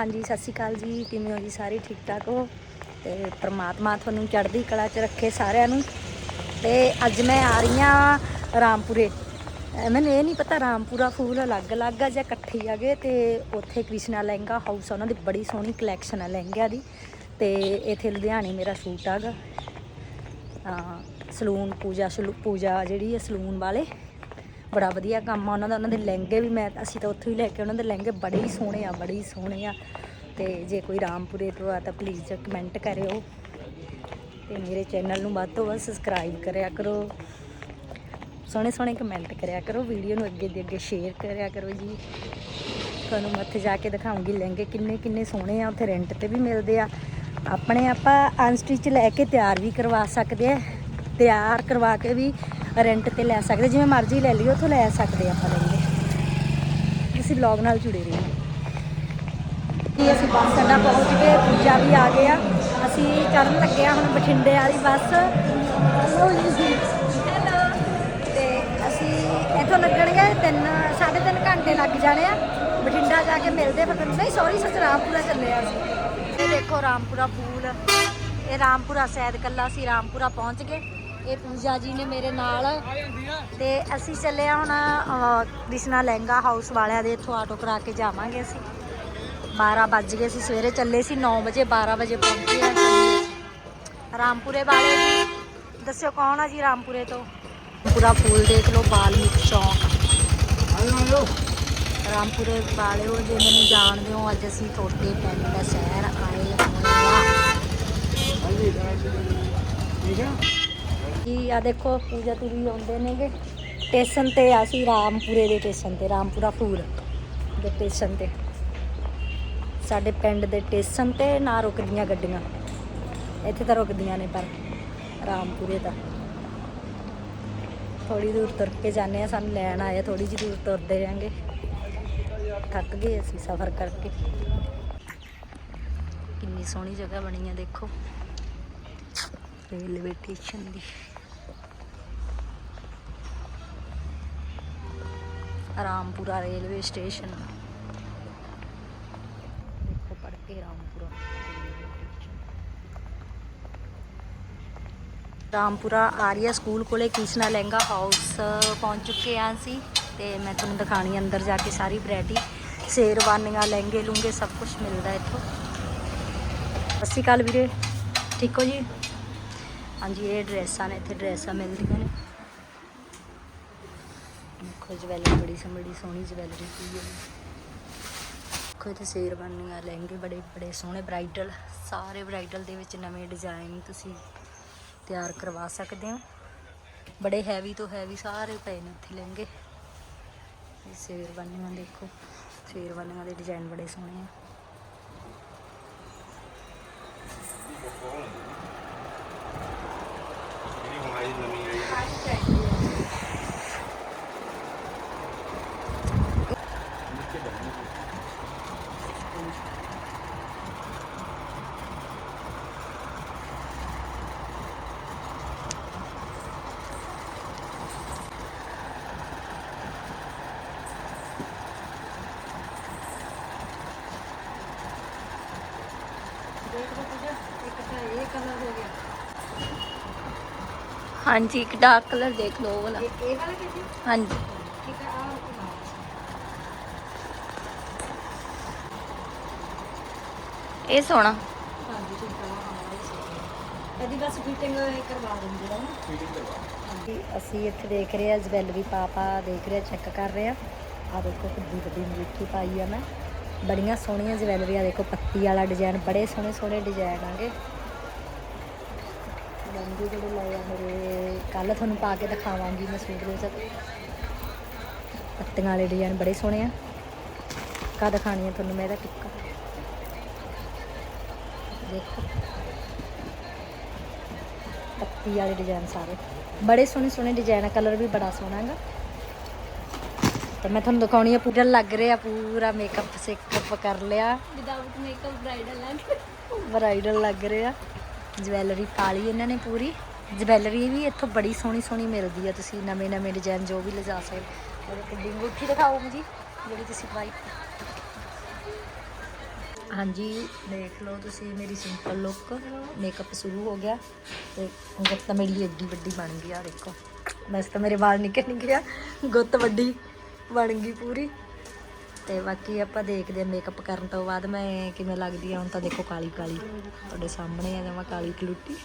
ਹਾਂਜੀ, ਸਤਿ ਸ਼੍ਰੀ ਅਕਾਲ ਜੀ। ਕਿਵੇਂ ਹੋ ਜੀ ਸਾਰੇ? ਠੀਕ ਠਾਕ ਹੋ? ਤੇ ਪ੍ਰਮਾਤਮਾ ਤੁਹਾਨੂੰ ਚੜ੍ਹਦੀ ਕਲਾ 'ਚ ਰੱਖੇ ਸਾਰਿਆਂ ਨੂੰ। ਤੇ ਅੱਜ ਮੈਂ ਆ ਰਹੀ ਹਾਂ ਰਾਮਪੁਰੇ। ਮੈਨੂੰ ਇਹ ਨਹੀਂ ਪਤਾ ਰਾਮਪੁਰਾ ਫੂਲ ਅਲੱਗ-ਅਲੱਗ ਆ ਜਾਂ ਇਕੱਠੇ ਹੀ ਆਗੇ ਤੇ ਉੱਥੇ ਕ੍ਰਿਸ਼ਨਾ ਲਹਿੰਗਾ ਹਾਊਸ ਆ, ਉਹਨਾਂ ਦੀ ਬੜੀ ਸੋਹਣੀ ਕਲੈਕਸ਼ਨ ਆ ਲਹਿੰਗਿਆਂ ਦੀ। ਤੇ ਇੱਥੇ ਲੁਧਿਆਣੇ ਮੇਰਾ ਸੂਟ ਆਗਾ ਸਲੂਨ ਪੂਜਾ, ਸਲੂ, ਪੂਜਾ ਜਿਹੜੀ ਹੈ ਸਲੂਨ ਵਾਲੇ। ਬੜਾ ਵਧੀਆ ਕੰਮ ਆ। ਉਹਨਾਂ ਦਾ ਉਹਨਾਂ ਦੇ ਲਹਿੰਗੇ ਵੀ ਮੈਂ ਅਸੀਂ ਤਾਂ ਉੱਥੋਂ ਹੀ ਲੈ ਕੇ ਉਹਨਾਂ ਦੇ ਲਹਿੰਗੇ ਬੜੇ ਹੀ ਸੋਹਣੇ ਆ, ਬੜੇ ਹੀ ਸੋਹਣੇ ਆ। ਤੇ ਜੇ ਕੋਈ ਰਾਮਪੁਰੇ ਤੋਂ ਆ ਤਾਂ ਪਲੀਜ਼ ਕਮੈਂਟ ਕਰਿਓ। ਤੇ ਮੇਰੇ ਚੈਨਲ ਨੂੰ ਵੱਧ ਤੋਂ ਵੱਧ ਸਬਸਕ੍ਰਾਈਬ ਕਰਿਆ ਕਰੋ। ਸੋਹਣੇ ਸੋਹਣੇ ਕਮੈਂਟ ਕਰਿਆ ਕਰੋ। ਵੀਡੀਓ ਨੂੰ ਅੱਗੇ ਦੀ ਅੱਗੇ ਸ਼ੇਅਰ ਕਰਿਆ ਕਰੋ ਜੀ। ਤੁਹਾਨੂੰ ਮੈਂ ਉੱਥੇ ਜਾ ਕੇ ਦਿਖਾਉਂਗੀ ਲਹਿੰਗੇ ਕਿੰਨੇ ਕਿੰਨੇ ਸੋਹਣੇ ਆ। ਉੱਥੇ ਰੈਂਟ ਤੇ ਵੀ ਮਿਲਦੇ ਆ। ਆਪਣੇ ਆਪਾਂ ਅਨਸਟਿਚ ਲੈ ਕੇ ਤਿਆਰ ਵੀ ਕਰਵਾ ਸਕਦੇ ਆ। ਤਿਆਰ ਕਰਵਾ ਕੇ ਵੀ ਰੈਂਟ ਤੇ ਲੈ ਸਕਦੇ ਜਿਵੇਂ ਮਰਜ਼ੀ ਲੈ ਲਈਓ ਉੱਥੋਂ ਲੈ ਸਕਦੇ ਆਪਾਂ ਲਹਿੰਗੇ ਤੁਸੀਂ ਵਲੌਗ ਨਾਲ ਜੁੜੇ ਰਹੋ ਜੀ ਅਸੀਂ ਬੱਸ ਅੱਡਾ ਪਹੁੰਚ ਗਏ ਪੂਜਾ ਵੀ ਆ ਗਿਆ। ਅਸੀਂ ਚੜਨ ਲੱਗੇ ਆ ਹੁਣ ਬਠਿੰਡੇ ਵਾਲੀ ਬੱਸ। ਹੈਲੋ ਤੇ ਅਸੀਂ ਇੱਥੋਂ ਲੱਗਣਗੇ ਤਿੰਨ ਸਾਢੇ ਤਿੰਨ ਘੰਟੇ ਲੱਗ ਜਾਣੇ ਆ। ਬਠਿੰਡਾ ਜਾ ਕੇ ਮਿਲਦੇ ਪਰ ਨਹੀਂ ਸੌਰੀ ਸੱਚ ਰਾਮਪੁਰਾ ਚੱਲੇ ਆ ਅਸੀਂ। ਇਹ ਦੇਖੋ ਰਾਮਪੁਰਾ ਫੂਲ ਇਹ ਰਾਮਪੁਰਾ ਸੈਦ ਕੱਲਾ ਸੀ ਰਾਮਪੁਰਾ ਪਹੁੰਚ ਗਏ। ਇਹ ਪੂਜਾ ਜੀ ਨੇ ਮੇਰੇ ਨਾਲ। ਤੇ ਅਸੀਂ ਚੱਲੇ ਆ ਹੁਣ ਕ੍ਰਿਸ਼ਨਾ ਲਹਿੰਗਾ ਹਾਊਸ ਵਾਲਿਆਂ ਦੇ ਇੱਥੋਂ ਆਟੋ ਕਰਾ ਕੇ ਜਾਵਾਂਗੇ ਅਸੀਂ। 12 ਵੱਜ ਗਏ ਸੀ, ਸਵੇਰੇ ਚੱਲੇ ਸੀ 9 ਵਜੇ 12 ਵਜੇ ਪਹੁੰਚੇ ਆ ਰਾਮਪੁਰੇ ਵਾਲੇ ਜੀ, ਦੱਸਿਓ ਕੌਣ ਆ ਜੀ ਰਾਮਪੁਰੇ ਤੋਂ? ਪੂਰਾ ਫੂਲ ਦੇਖ ਲਓ ਬਾਲਮੀਕ ਚੌਂਕ ਰਾਮਪੁਰੇ ਵਾਲਿਓ, ਜੇ ਮੈਨੂੰ ਜਾਣਦੇ ਹੋ, ਅੱਜ ਅਸੀਂ ਤੁਹਾਡੇ ਪਿੰਡ ਦਾ ਸ਼ਹਿਰ ਆਏ ਹੋਏ ਆ ਜੀ ਆ ਦੇਖੋ, ਪੂਜਾ ਤੁਰੀ ਆਉਂਦੇ ਨੇਗੇ। ਸਟੇਸ਼ਨ ਤੇ ਆ ਸੀ, ਰਾਮਪੁਰੇ ਦੇ ਸਟੇਸ਼ਨ ਤੇ, ਰਾਮਪੁਰਾ ਫੂਲ ਦੇ ਸਟੇਸ਼ਨ ਤੇ। ਸਾਡੇ ਪਿੰਡ ਦੇ ਸਟੇਸ਼ਨ ਤੇ ਨਾ ਰੁਕਦੀਆਂ ਗੱਡੀਆਂ। ਇੱਥੇ ਤਾਂ ਰੁਕਦੀਆਂ ਨੇ, ਪਰ ਰਾਮਪੁਰੇ ਦਾ ਥੋੜੀ ਦੂਰ ਤੁਰ ਕੇ ਜਾਂਦੇ ਆ ਸਾਨੂੰ ਲੈਣ ਆਇਆ ਥੋੜੀ ਜਿਹੀ ਦੂਰ ਤੁਰਦੇ ਜਾਂਗੇ ਥੱਕ ਗਏ ਅਸੀਂ ਸਫ਼ਰ ਕਰਕੇ। ਕਿੰਨੀ ਸੋਹਣੀ ਜਗ੍ਹਾ ਬਣੀ ਆ, ਦੇਖੋ। ਰੇਲਵੇ ਸਟੇਸ਼ਨ ਦੀ। Rampura railway station. ਦੇਖੋ ਪੜ ਕੇ ਰਾਮਪੁਰਾ। ਰਾਮਪੁਰਾ ਆਰੀਆ ਸਕੂਲ ਕੋਲੇ ਕ੍ਰਿਸ਼ਨਾ ਲਹਿੰਗਾ ਹਾਊਸ ਪਹੁੰਚ ਚੁੱਕੇ ਹਾਂ ਅਸੀਂ ਤੇ ਮੈਂ ਤੁਹਾਨੂੰ ਦਿਖਾਣੀ ਅੰਦਰ ਜਾ ਕੇ ਸਾਰੀ ਵੈਰਾਈਟੀ। ਸ਼ੇਰਵਾਨੀਆਂ ਲਹਿੰਗੇ ਲੂੰਗੇ ਸਭ ਕੁਝ ਮਿਲਦਾ ਇੱਥੋਂ। ਸਤਿ ਸ਼੍ਰੀ ਅਕਾਲ ਵੀਰੇ, ਠੀਕ ਹੋ ਜੀ? ਹਾਂਜੀ, ਇਹ ਡਰੈਸਾਂ ਨੇ, ਇੱਥੇ ਡਰੈਸਾਂ ਮਿਲਦੀਆਂ ਨੇ। ਦੇਖੋ ਜਵੈਲਰੀ ਬੜੀ ਸਮੜੀ ਸੋਹਣੀ ਜਵੈਲਰੀ ਪਈ ਹੈ। ਦੇਖੋ ਇੱਥੇ ਸ਼ੇਰਵਾਨੀਆਂ ਲਹਿੰਗੇ ਬੜੇ ਬੜੇ ਸੋਹਣੇ ਬ੍ਰਾਈਡਲ ਸਾਰੇ ਬ੍ਰਾਈਡਲ ਦੇ ਵਿੱਚ ਨਵੇਂ ਡਿਜ਼ਾਈਨ ਤੁਸੀਂ ਤਿਆਰ ਕਰਵਾ ਸਕਦੇ ਹੋ। ਬੜੇ ਹੈਵੀ ਤੋਂ ਹੈਵੀ ਸਾਰੇ ਪਏ ਨੇ ਇੱਥੇ ਲਹਿੰਗੇ। ਇਹ ਸ਼ੇਰਵਾਨੀਆਂ ਦੇਖੋ ਸ਼ੇਰਵਾਨੀਆਂ ਦੇ ਡਿਜ਼ਾਈਨ ਬੜੇ ਸੋਹਣੇ ਆ। ਹਾਂਜੀ ਇੱਕ ਡਾਰਕ ਕਲਰ ਦੇਖ ਲਓ ਉਹ ਵਾਲਾ। ਇਹ ਇਹ ਵਾਲਾ ਕਿਹਦੀ ਹਾਂਜੀ। ਠੀਕ ਹੈ ਆਹ ਇਹ ਸੋਹਣਾ। ਹਾਂਜੀ ਠੀਕ ਹੈ ਇਹਦੀ ਬਸ ਫਿਟਿੰਗ ਕਰਵਾ ਦਿੰਦੇ ਆ ਨਾ। ਫਿਟਿੰਗ ਕਰਵਾ। ਹਾਂਜੀ ਅਸੀਂ ਇੱਥੇ ਦੇਖ ਰਹੇ ਆ ਜਵੈਲਰੀ ਪਾਪਾ ਦੇਖ ਰਹੇ ਚੈੱਕ ਕਰ ਰਹੇ ਆ। ਆ ਦੇਖੋ ਕਿੰਨੀ ਵੱਡੀ ਮੁੱਠੀ ਪਾਈ ਆ ਮੈਂ। ਬੜੀਆਂ ਸੋਹਣੀਆਂ ਜਵੈਲਰੀ ਆ ਦੇਖੋ ਪੱਤੀ ਵਾਲਾ ਡਿਜ਼ਾਈਨ ਬੜੇ ਸੋਹਣੇ ਸੋਹਣੇ ਡਿਜ਼ਾਈਨ ਆਗੇ ਜਿਹੜੇ ਲਏ ਆ ਮੇਰੇ ਕੱਲ ਤੁਹਾਨੂੰ ਪਾ ਕੇ ਦਿਖਾਵਾਂਗੀ ਮੈਂ ਸੂਟ ਦੇ ਵਿੱਚ। ਪੱਤੀਆਂ ਵਾਲੇ ਡਿਜ਼ਾਈਨ ਬੜੇ ਸੋਹਣੇ ਆ। ਕਾ ਦਿਖਾਣੀ ਆ ਤੁਹਾਨੂੰ ਮੈਂ ਇਹਦਾ ਟਿੱਕਾ ਦੇਖੋ। ਪੱਤੀ ਵਾਲੇ ਡਿਜ਼ਾਈਨ ਸਾਰੇ। ਬੜੇ ਸੋਹਣੇ ਸੋਹਣੇ ਡਿਜ਼ਾਈਨ ਆ ਕਲਰ ਵੀ ਬੜਾ ਸੋਹਣਾ ਹੈਗਾ। ਤੇ ਮੈਂ ਤੁਹਾਨੂੰ ਦਿਖਾਉਣੀ ਆ ਪੂਰਾ ਲੱਗ ਰਿਹਾ ਪੂਰਾ ਮੇਕਅਪ ਸੇਕਅਪ ਕਰ ਲਿਆ। ਵਿਦਆਊਟ ਮੇਕਅਪ ਬ੍ਰਾਈਡਲ ਲੱਗ ਬਰਾਈਡਲ ਲੱਗ ਰਿਹਾ। ਜਵੈਲਰੀ ਪਾ ਲਈ ਇਹਨਾਂ ਨੇ ਪੂਰੀ। ਜਵੈਲਰੀ ਵੀ ਇੱਥੋਂ ਬੜੀ ਸੋਹਣੀ ਸੋਹਣੀ ਮਿਲਦੀ ਆ ਤੁਸੀਂ ਨਵੇਂ ਨਵੇਂ ਡਿਜ਼ਾਈਨ ਜੋ ਵੀ ਲਿਜਾ ਸਕਦੇ ਉਹ ਕਿੱਡੀ ਅੰਗੂਠੀ ਦਿਖਾਓ ਜੀ, ਜਿਹੜੀ ਤੁਸੀਂ ਪਾਈ। ਹਾਂਜੀ, ਦੇਖ ਲਓ ਤੁਸੀਂ ਮੇਰੀ ਸਿੰਪਲ ਲੁੱਕ ਮੇਕਅਪ ਸ਼ੁਰੂ ਹੋ ਗਿਆ ਤੇ ਗੁੱਤ ਤਾਂ ਮੇਰੀ ਏਡੀ ਵੱਡੀ ਬਣ ਗਈ ਆ, ਦੇਖੋ। ਬਸ ਤਾਂ ਮੇਰੇ ਵਾਲ ਨਿਕਲ ਨਿੱਕੇ ਆ, ਗੁੱਤ ਵੱਡੀ ਬਣ ਗਈ ਪੂਰੀ। ਤੇ ਬਾਕੀ ਆਪਾਂ ਦੇਖਦੇ ਆ ਮੇਕਅਪ ਕਰਨ ਤੋਂ ਬਾਅਦ ਮੈਂ ਕਿਵੇਂ ਲੱਗਦੀ ਆ। ਹੁਣ ਤਾਂ ਦੇਖੋ ਕਾਲੀ ਕਾਲੀ ਤੁਹਾਡੇ ਸਾਹਮਣੇ ਆ ਜਮਾ ਕਾਲੀ ਕਲੂਟੀ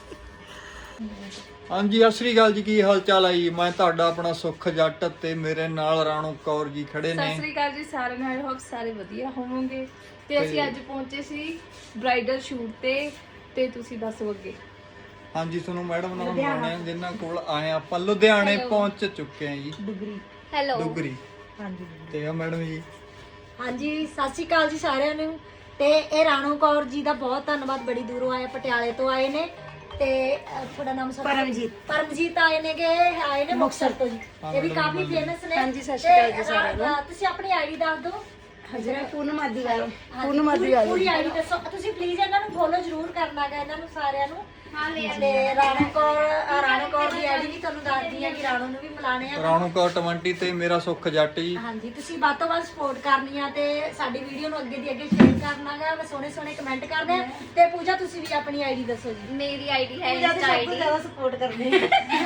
ਹਾਂਜੀ ਸਤਿ ਸ੍ਰੀ ਅਕਾਲ ਜੀ। ਕੀ ਹਾਲ ਚਾਲ ਹੈ ਜੀ? ਮੈਂ ਤੁਹਾਡਾ ਆਪਣਾ ਸੁੱਖ ਜੱਟ ਤੇ ਮੇਰੇ ਨਾਲ ਰਾਣੋ ਕੌਰ ਜੀ ਖੜੇ ਸਤਿ ਨੇ ਸ੍ਰੀ ਅਕਾਲ ਜੀ ਸਾਰਿਆਂ ਨੂੰ। ਆਈ ਹੋਪ ਸਾਰੇ ਵਧੀਆ ਹੋਵੋਗੇ। ਤੇ ਅਸੀਂ ਅੱਜ ਪਹੁੰਚੇ ਸੀ ਬ੍ਰਾਈਡਲ ਸ਼ੂਟ ਤੇ ਤੇ ਤੁਸੀਂ ਦੱਸੋ ਅੱਗੇ। ਹਾਂਜੀ ਤੁਹਾਨੂੰ ਮੈਡਮ ਨਾਲ ਮਿਲਾਉਣੇ ਆ ਜਿਨ੍ਹਾਂ ਕੋਲ ਆਏ ਆ ਆਪਾਂ। ਲੁਧਿਆਣੇ ਪਹੁੰਚ ਚੁੱਕੇ ਆ ਜੀ। ਡੁਗਰੀ। ਹੈਲੋ ਡੁਗਰੀ। ਹਾਂਜੀ ਤੇ ਆ ਮੈਡਮ ਜੀ ਹਾਂਜੀ ਸਤਿ ਸ਼੍ਰੀ ਅਕਾਲ ਜੀ ਸਾਰਿਆਂ ਨੂੰ। ਤੇ ਇਹ ਰਾਣੋ ਕੌਰ ਜੀ ਦਾ ਬਹੁਤ ਧੰਨਵਾਦ ਬੜੀ ਦੂਰੋਂ ਆਏ ਪਟਿਆਲੇ ਤੋਂ ਆਏ ਨੇ। ਤੇ ਅਹ, ਤੁਹਾਡਾ ਨਾਮ ਸਰ ਪਰਮਜੀਤ। ਪਰਮਜੀਤ ਆਏ ਨੇ ਕਿ ਆਏ ਨੇ ਮੁਕਤਸਰ ਤੋਂ ਜੀ। ਇਹ ਵੀ ਕਾਫੀ ਫੇਮਸ ਨੇ। ਹਾਂਜੀ ਸਤਿ ਸ਼੍ਰੀ ਅਕਾਲ ਜੀ ਸਾਰਿਆਂ ਨੂੰ। ਤੁਸੀਂ ਆਪਣੀ ਆਈਡੀ ਦੱਸ ਦਿਓ। ਹਜਰਾ ਪੂਨਮਾਦੀ ਵਾਲਾ ਪੂਨਮਾਦੀ ਵਾਲੀ। ਪੂਰੀ ਆਈਡੀ ਦੱਸੋ। ਤੁਸੀਂ ਪਲੀਜ਼ ਇਹਨਾਂ ਨੂੰ ਫੋਲੋ ਜ਼ਰੂਰ ਕਰਨਾਗਾ ਇਹਨਾਂ ਨੂੰ ਸਾਰਿਆਂ ਨੂੰ। ਤੇ ਰਾਣੋ ਕੌਰ ਅਹ, ਰਾਣੋ ਕੌਰ ਦੀ ਆਈਡੀ ਵੀ ਤੁਹਾਨੂੰ ਦੱਸਦੀ ਆ ਕਿ ਰਾਣੋ ਨੂੰ ਵੀ ਮਿਲਾਣੇ ਆ ਰਾਣੋ ਕੌਰ 20 ਤੇ ਮੇਰਾ ਸੁੱਖ ਜੱਟ ਜੀ। ਹਾਂਜੀ ਤੁਸੀਂ ਵੱਧ ਤੋਂ ਵੱਧ ਸਪੋਰਟ ਕਰਨੀ ਆ ਤੇ ਸਾਡੀ ਵੀਡੀਓ ਨੂੰ ਅੱਗੇ ਦੀ ਅੱਗੇ ਸ਼ੇਅਰ ਕਰਨਾਗਾ ਸੋਹਣੇ ਸੋਹਣੇ ਕਮੈਂਟ ਕਰਦੇ ਆ ਤੇ ਪੂਜਾ ਤੁਸੀਂ ਵੀ ਆਪਣੀ ਆਈਡੀ ਦੱਸੋ ਜੀ। ਮੇਰੀ ਆਈਡੀ ਹੈ ਇੰਸਟਾ ਆਈਡੀ ਸਪੋਰਟ ਕਰਦੇ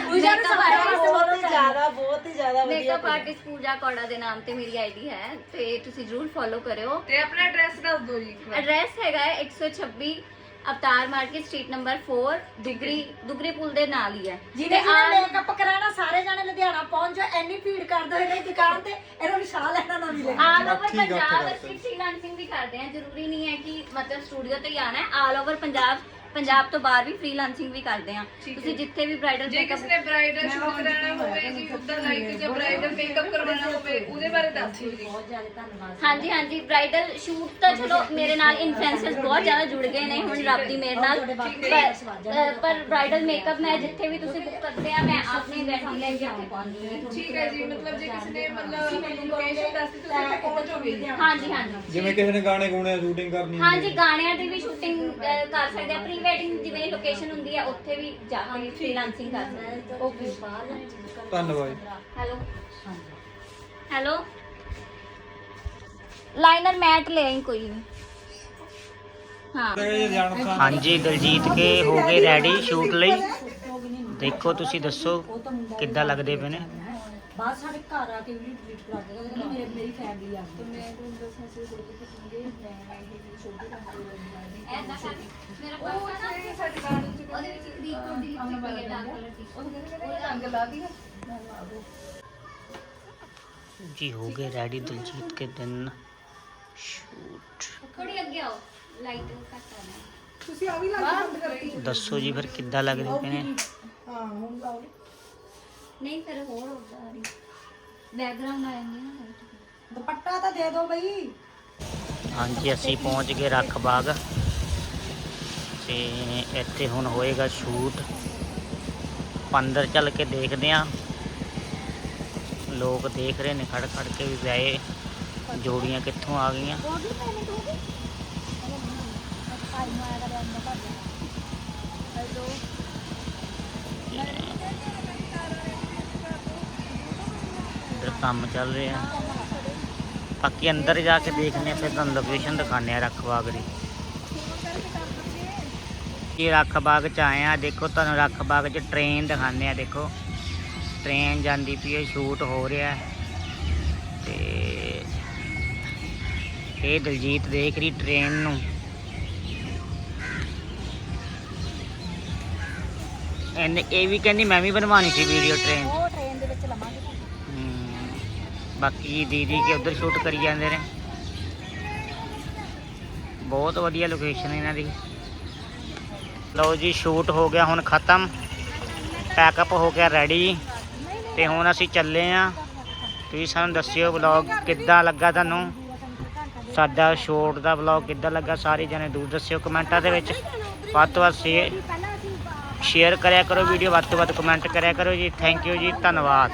ਪੂਜਾ ਨੂੰ ਬਹੁਤ ਹੀ ਜ਼ਿਆਦਾ ਬਹੁਤ ਹੀ ਜ਼ਿਆਦਾ ਮੇਕਅਪ ਆਰਟਿਸਟ ਪੂਜਾ ਕੌੜਾ ਦੇ ਨਾਮ ਤੇ ਮੇਰੀ ਆਈਡੀ ਹੈ ਤੇ ਤੁਸੀਂ ਜਰੂਰ ਫੋਲੋ ਕਰਿਓ। ਤੇ ਆਪਣਾ ਐਡਰੈਸ ਦੱਸ ਦਿਓ ਜੀ ਐਡਰੈਸ ਹੈਗਾ ਹੈ 126 Avtar market street number 4 Dugri Dugri ਪੁਲ ਦੇ ਨਾਲ ਹੀ ਹੈ। ਜਿਹਨੇ ਜਿਹਨੇ ਮੇਕਅਪ ਕਰਾਣਾ ਸਾਰੇ ਜਾਣੇ ਲੁਧਿਆਣਾ ਪਹੁੰਚ ਐਨੀ ਭੀੜ ਕਰ ਦੋ ਇਹਦੀ ਦੁਕਾਨ ਤੇ ਇਹਨਾਂ ਨੂੰ ਸਾਹ ਲੈਣਾ ਨਾ ਮਿਲੇ ਆਲ ਓਵਰ ਠੀਕ ਆ, ਪੰਜਾਬ ਠੀਕ ਆ। ਅਸੀਂ ਫ੍ਰੀਲਾਂਸਿੰਗ ਵੀ ਕਰਦੇ ਹਾਂ। ਜ਼ਰੂਰੀ ਨਹੀਂ ਹੈ ਕਿ ਮਤਲਬ ਸਟੂਡੀਓ ਤੇ ਹੀ ਆਣਾ ਹੈ। ਆਲ ਓਵਰ ਪੰਜਾਬ ਪੰਜਾਬ ਤੋਂ ਬਾਹਰ ਵੀ ਫ੍ਰੀਲਾਂਸਿੰਗ ਵੀ ਕਰਦੇ ਹਾਂ। ਤੁਸੀਂ ਜਿੱਥੇ ਵੀ ਬ੍ਰਾਈਡਲ ਜੇ ਕਿਸੇ ਨੇ ਬ੍ਰਾਈਡਲ ਸ਼ੂਟ ਕਰਾਉਣਾ ਹੋਵੇ ਜੀ ਉਦਾਂ ਲਾਈਕ ਜਾਂ ਬ੍ਰਾਈਡਲ ਮੇਕਅਪ ਕਰਵਾਉਣਾ ਹੋਵੇ ਉਹਦੇ ਬਾਰੇ ਦੱਸ ਦਿਓ ਜੀ। ਬਹੁਤ ਜ਼ਿਆਦਾ ਧੰਨਵਾਦ। ਹਾਂਜੀ ਹਾਂਜੀ ਬ੍ਰਾਈਡਲ ਸ਼ੂਟ ਤਾਂ ਚਲੋ ਮੇਰੇ ਨਾਲ ਇਨਫਲੂਐਂਸਰਸ ਬਹੁਤ ਜ਼ਿਆਦਾ ਜੁੜ ਗਏ ਨੇ ਹੁਣ ਰੱਬ ਦੀ ਮਿਹਰ ਨਾਲ। ਪਰ ਅ, ਪਰ ਬ੍ਰਾਈਡਲ ਮੇਕਅਪ ਮੈਂ ਜਿੱਥੇ ਵੀ ਤੁਸੀਂ ਬੁੱਕ ਕਰਦੇ ਆ ਮੈਂ ਆਪਣੀ ਵੈਡਿੰਗ ਲੈ ਕੇ ਆਉਂਦੀ ਹਾਂ ਠੀਕ ਹੈ ਜੀ ਮਤਲਬ ਜੇ ਕਿਸੇ ਨੇ ਮਤਲਬ ਲੋਕੇਸ਼ਨ ਦੱਸੀ ਤੁਸੀਂ ਉੱਥੇ ਪਹੁੰਚੋਗੇ ਜੀ ਹਾਂਜੀ ਹਾਂਜੀ। ਜਿਵੇਂ ਕਿਸੇ ਨੇ ਗਾਣੇ ਗੂਣੇ ਸ਼ੂਟਿੰਗ ਕਰਨੀ ਹਾਂਜੀ ਗਾਣਿਆਂ ਦੀ ਵੀ ਸ਼ੂਟਿੰਗ ਕਰ ਸਕਦੇ ਆ ਪ੍ਰੀ ਵੈਡਿੰਗ ਜਿਵੇਂ ਲੋਕੇਸ਼ਨ ਹੁੰਦੀ ਆ ਉੱਥੇ ਵੀ ਜਾ ਕੇ ਫ੍ਰੀਲਾਂਸਿੰਗ ਕਰ ਸਕਦੇ ਓਕੇ ਧੰਨਵਾਦ। ਹੈਲੋ ਹੈਲੋ ਲਾਈਨਰ ਮੈਟ ਲੈ ਆਈ ਕੋਈ। ਨਹੀਂ ਹਾਂ ਹਾਂਜੀ ਦਲਜੀਤ ਕੇ ਹੋ ਗਏ ਰੈਡੀ ਸ਼ੂਟ ਲਈ। ਦੇਖੋ ਤੁਸੀਂ ਦੱਸੋ ਕਿੱਦਾਂ ਲੱਗਦੇ ਪਏ ਨੇ। ਬਾਅਦ ਸਾਡੇ ਘਰ ਆ ਕੇ ਵੀ ਟ੍ਰੀਟ ਕਰਾ ਕੇ ਕਹਿੰਦੇ ਮੇਰੇ ਮੇਰੀ ਫੈਮਿਲੀ ਆ। ਗਈ ਮੈਂ ਤੁਹਾਨੂੰ ਦੱਸਣਾ ਸੀ ਕਿ ਮੈਂ ਇਹ ਛੋਟੀ ਕੰਪਨੀ ਨਾ ਸਾਡੇ ਗਾਰਡਨ ਚ ਉਹਦੇ ਵਿੱਚ ਇੱਕ ਰੀਕੋਡ ਦੀ ਲਿਪਸਟਿਕ ਪਈ ਹੈ ਡਾਰਕ ਕਲਰ ਦੀ ਉਹ ਕਹਿੰਦੇ ਕਹਿੰਦੇ ਰੰਗ ਲਾ ਦਿਆ ਜੀ ਹੋ ਗਏ ਰੈਡੀ ਦਲਜੀਤ ਕੇ ਦਿਨ। ਸ਼ੂਟ ਥੋੜੀ ਅੱਗੇ ਆਓ। ਲਾਈਟ ਘੱਟ ਆ ਰਹੀ ਤੁਸੀਂ ਆ ਵੀ ਲਾ ਬੰਦ ਕਰਤੀ। ਦੱਸੋ ਜੀ ਫਿਰ ਕਿੱਦਾਂ ਲੱਗਦੇ ਪਏ ਨੇ? ਹਾਂ ਹੁਣ ਲਾਓ ਨਹੀਂ ਫਿਰ ਹੋਰ ਹੋਗਾ ਆ ਰਹੀ ਬੈਕਗ੍ਰਾਉਂਡ ਆ ਜਾਂਦੀ ਨਾ light। ਦੁਪੱਟਾ ਤਾਂ ਦੇ ਦਿਓ ਬਈ। ਹਾਂਜੀ ਅਸੀਂ ਪਹੁੰਚ ਗਏ ਰੱਖ ਬਾਗ। ਤੇ ਇੱਥੇ ਹੁਣ ਹੋਏਗਾ ਸ਼ੂਟ। ਅੰਦਰ ਚੱਲ ਕੇ ਦੇਖਦੇ ਆ। ਲੋਕ ਦੇਖ ਰਹੇ ਨੇ, ਖੜ ਖੜ ਕੇ ਵੀ ਵਿਆਹੇ ਜੋੜੀਆਂ ਕਿੱਥੋਂ ਆ ਗਈਆਂ। ਇੱਧਰ ਕੰਮ ਚੱਲ ਰਿਹਾ। ਬਾਕੀ ਅੰਦਰ ਜਾ ਕੇ ਦੇਖਦੇ ਆ, ਫਿਰ ਤੁਹਾਨੂੰ ਲੋਕੇਸ਼ਨ ਦਿਖਾਉਂਦੇ ਆ ਰੱਖ ਇਹ ਰੱਖ ਬਾਗ ਚ ਆਏ ਆ? ਦੇਖੋ ਤੁਹਾਨੂੰ ਰੱਖ ਬਾਗ ਚ ਟ੍ਰੇਨ ਦਿਖਾਉਂਦੇ ਆ ਦੇਖੋ। ਟ੍ਰੇਨ ਜਾਂਦੀ ਪਈ ਹੈ ਸ਼ੂਟ ਹੋ ਰਿਹਾ। ਤੇ ਇਹ ਦਲਜੀਤ ਦੇਖ ਰਹੀ ਟ੍ਰੇਨ ਨੂੰ। ਇਹਨੇ ਇਹ ਵੀ ਕਹਿੰਦੀ ਮੈਂ ਵੀ ਬਣਵਾਉਣੀ ਸੀ ਵੀਡੀਓ ਟ੍ਰੇਨ ਉਹ ਟ੍ਰੇਨ ਦੇ ਵਿੱਚ ਲਵਾਂਗੇ ਬਾਕੀ ਦੀਦੀ ਕੇ ਉਧਰ ਸ਼ੂਟ ਕਰੀ ਜਾਂਦੇ ਨੇ। ਬਹੁਤ ਵਧੀਆ ਲੋਕੇਸ਼ਨ ਇਹਨਾਂ ਦੀ। ਲਓ ਜੀ ਸ਼ੂਟ ਹੋ ਗਿਆ, ਹੁਣ ਖਤਮ। ਪੈਕਅਪ ਹੋ ਗਿਆ ਰੈਡੀ ਤੇ ਹੁਣ ਅਸੀਂ ਚੱਲੇ ਆ। ਤੁਸੀਂ ਸਾਨੂੰ ਦੱਸਿਓ ਵਲੌਗ ਕਿੱਦਾਂ ਲੱਗਾ ਤੁਹਾਨੂੰ? ਸਾਡਾ ਸ਼ੂਟ ਦਾ ਵਲੌਗ ਕਿੱਦਾਂ ਲੱਗਾ? ਸਾਰੇ ਜਣੇ ਦੂਰ ਦੱਸਿਓ ਕਮੈਂਟਾਂ ਦੇ ਵਿੱਚ। ਵੱਧ ਤੋਂ ਵੱਧ ਸ਼ੇਅਰ ਸ਼ੇਅਰ ਕਰਿਆ ਕਰੋ ਵੀਡੀਓ ਵੱਧ ਤੋਂ ਵੱਧ ਕਮੈਂਟ ਕਰਿਆ ਕਰੋ ਜੀ। ਥੈਂਕ ਯੂ ਜੀ, ਧੰਨਵਾਦ।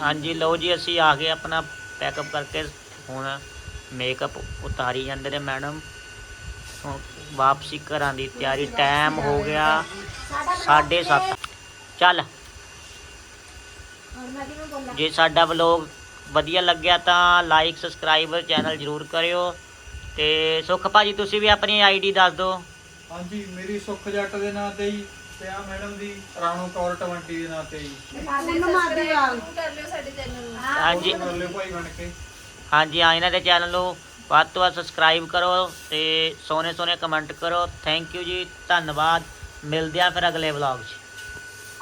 ਹਾਂਜੀ, ਲਓ ਜੀ, ਅਸੀਂ ਆ ਗਏ ਆਪਣਾ ਪੈਕਅਪ ਕਰਕੇ। ਹੁਣ ਮੇਕਅਪ ਉਤਾਰੀ ਜਾਂਦੇ ਨੇ ਮੈਡਮ ਹੁਣ ਵਾਪਸੀ ਘਰਾਂ ਦੀ ਤਿਆਰੀ ਟਾਈਮ ਹੋ ਗਿਆ 7:30 ਚੱਲ। ਜੇ ਸਾਡਾ ਵਲੋਗ ਵਧੀਆ ਲੱਗਿਆ ਤਾਂ ਲਾਈਕ ਸਬਸਕ੍ਰਾਈਬ ਚੈਨਲ ਜਰੂਰ ਕਰਿਓ ਤੇ ਸੁਖ ਭਾਜੀ ਤੁਸੀਂ ਵੀ ਆਪਣੀ ਆਈਡੀ ਦੱਸ ਦਿਓ। ਹਾਂਜੀ ਮੇਰੀ ਸੁੱਖ ਜੱਟ ਦੇ ਨਾਂ ਤੇ ਹੀ ਤੇ ਆ ਮੈਡਮ ਦੀ ਰਾਣੋ ਕੌਰ 20 ਦੇ ਨਾਂ ਤੇ ਹੀ। ਪੂਨਮ ਆਦੀਵਾਲ ਕਰ ਲਿਓ ਸਾਡੇ ਚੈਨਲ ਨੂੰ। ਹਾਂਜੀ। ਕਰ ਲਿਓ ਭਾਈ ਬਣ ਕੇ। ਹਾਂਜੀ ਆ ਇਹਨਾਂ ਦੇ ਚੈਨਲ ਨੂੰ ਵੱਧ ਤੋਂ ਵੱਧ ਸਬਸਕ੍ਰਾਈਬ ਕਰੋ ਤੇ ਸੋਹਣੇ ਸੋਹਣੇ ਕਮੈਂਟ ਕਰੋ। ਥੈਂਕ ਯੂ ਜੀ, ਧੰਨਵਾਦ। ਮਿਲਦੇ ਆ ਫਿਰ ਅਗਲੇ ਵਲੌਗ 'ਚ।